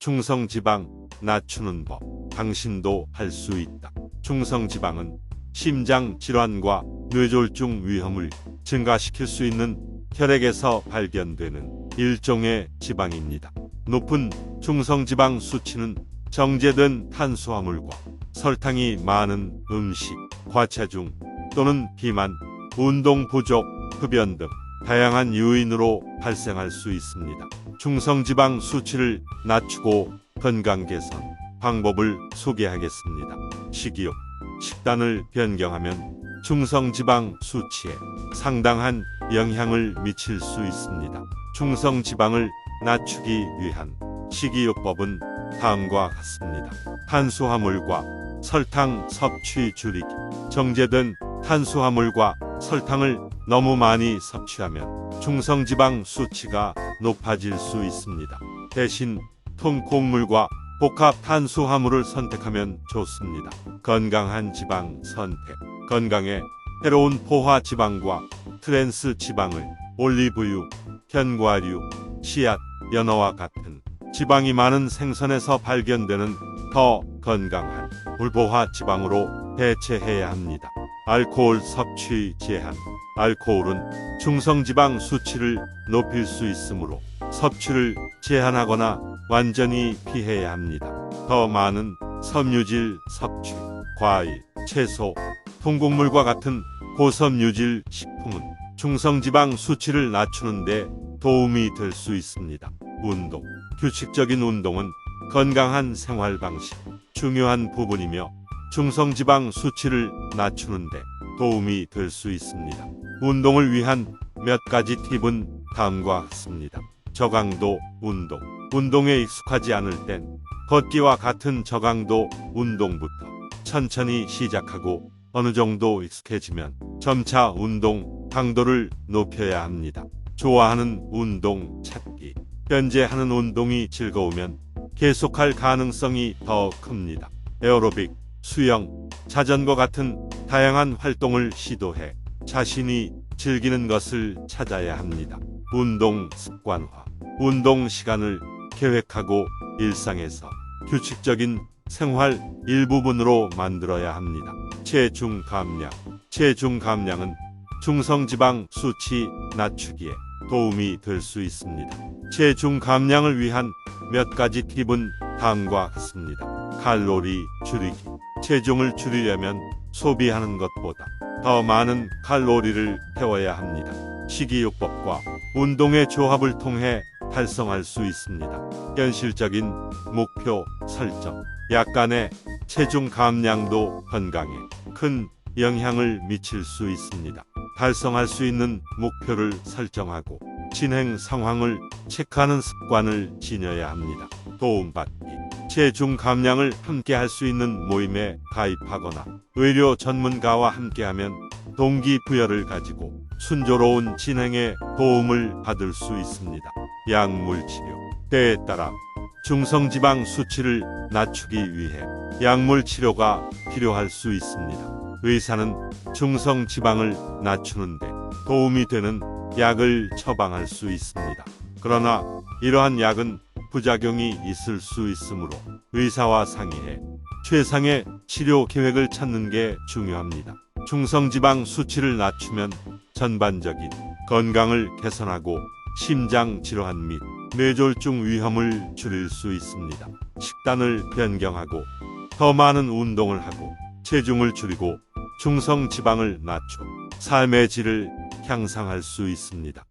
중성지방 낮추는 법. 당신도 할 수 있다. 중성지방은 심장 질환과 뇌졸중 위험을 증가시킬 수 있는 혈액에서 발견되는 일종의 지방입니다. 높은 중성지방 수치는 정제된 탄수화물과 설탕이 많은 음식, 과체중 또는 비만, 운동 부족, 흡연 등 다양한 요인으로 발생할 수 있습니다. 중성지방 수치를 낮추고 건강 개선 방법을 소개하겠습니다. 식이요. 식단을 변경하면 중성지방 수치에 상당한 영향을 미칠 수 있습니다. 중성지방을 낮추기 위한 식이요법은 다음과 같습니다. 탄수화물과 설탕 섭취 줄이기. 정제된 탄수화물과 설탕을 너무 많이 섭취하면 중성지방 수치가 높아질 수 있습니다. 대신 통곡물과 복합 탄수화물을 선택하면 좋습니다. 건강한 지방 선택. 건강에 해로운 포화 지방과 트랜스 지방을 올리브유, 견과류, 씨앗, 연어와 같은 지방이 많은 생선에서 발견되는 더 건강한 불포화 지방으로 대체해야 합니다. 알코올 섭취 제한. 알코올은 중성지방 수치를 높일 수 있으므로 섭취를 제한하거나 완전히 피해야 합니다. 더 많은 섬유질 섭취, 과일, 채소, 통곡물과 같은 고섬유질 식품은 중성지방 수치를 낮추는데 도움이 될 수 있습니다. 운동, 규칙적인 운동은 건강한 생활 방식, 중요한 부분이며 중성지방 수치를 낮추는데 도움이 될 수 있습니다. 운동을 위한 몇 가지 팁은 다음과 같습니다. 저강도 운동. 운동에 익숙하지 않을 땐 걷기와 같은 저강도 운동부터 천천히 시작하고 어느 정도 익숙해지면 점차 운동 강도를 높여야 합니다. 좋아하는 운동 찾기. 현재 하는 운동이 즐거우면 계속할 가능성이 더 큽니다. 에어로빅, 수영, 자전거 같은 다양한 활동을 시도해 자신이 즐기는 것을 찾아야 합니다. 운동 습관화. 운동 시간을 계획하고 일상에서 규칙적인 생활 일부분으로 만들어야 합니다. 체중 감량. 체중 감량은 중성지방 수치 낮추기에 도움이 될 수 있습니다. 체중 감량을 위한 몇 가지 팁은 다음과 같습니다. 칼로리 줄이기. 체중을 줄이려면 소비하는 것보다 더 많은 칼로리를 태워야 합니다. 식이요법과 운동의 조합을 통해 달성할 수 있습니다. 현실적인 목표 설정. 약간의 체중 감량도 건강에 큰 영향을 미칠 수 있습니다. 달성할 수 있는 목표를 설정하고 진행 상황을 체크하는 습관을 지녀야 합니다. 도움받기. 체중 감량을 함께 할 수 있는 모임에 가입하거나 의료 전문가와 함께하면 동기부여를 가지고 순조로운 진행에 도움을 받을 수 있습니다. 약물 치료. 때에 따라 중성지방 수치를 낮추기 위해 약물 치료가 필요할 수 있습니다. 의사는 중성지방을 낮추는데 도움이 되는 약을 처방할 수 있습니다. 그러나 이러한 약은 부작용이 있을 수 있으므로 의사와 상의해 최상의 치료 계획을 찾는 게 중요합니다. 중성지방 수치를 낮추면 전반적인 건강을 개선하고 심장 질환 및 뇌졸중 위험을 줄일 수 있습니다. 식단을 변경하고 더 많은 운동을 하고 체중을 줄이고 중성 지방을 낮춰 삶의 질을 향상할 수 있습니다.